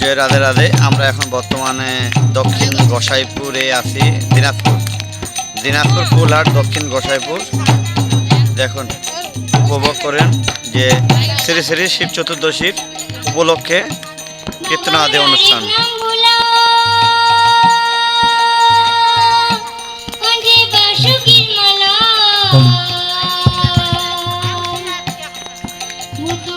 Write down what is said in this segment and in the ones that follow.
জয় রাধে রাধে। আমরা এখন বর্তমানে দক্ষিণ গোসাইপুরে আছি, দিনাজপুর। দিনাজপুর ফুলহাট দক্ষিণ গোসাইপুর। দেখুন, উপভোগ করেন যে শ্রী শ্রী শিব চতুর্দশীর উপলক্ষে কীর্তন আদি অনুষ্ঠান। মুতু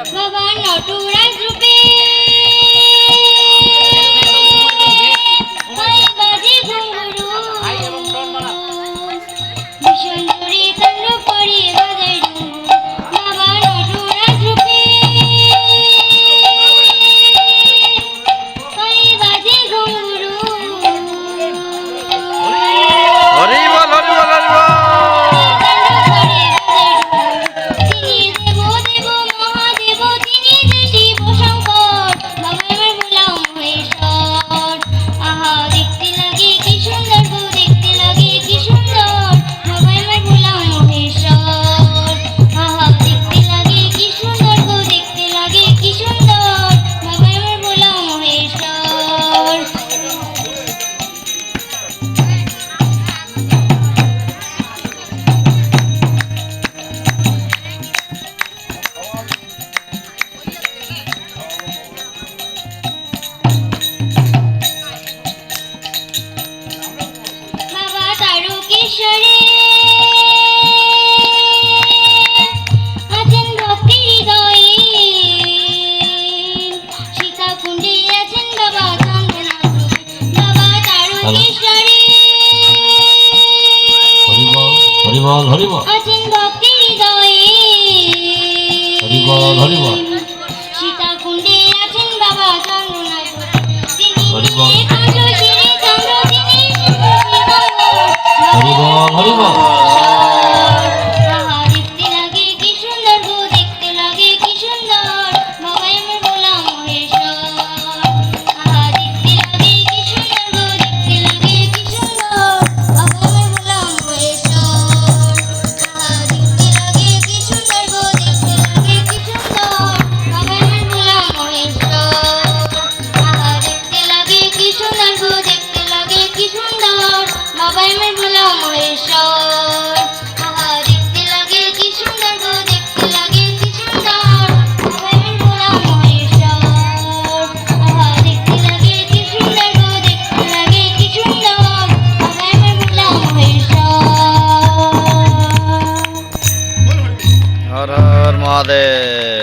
ભગવાનનો ટુરાજ રૂપે বল হরি বল আছেন ভক্তি হৃদয়ে হরি বল হরি বল সীতাকুণ্ডে আছেন বাবা চন্দ্রনাথ। হরি বল হরি বল হরি বল সবাই মিলে মহেশ্বর। Mother.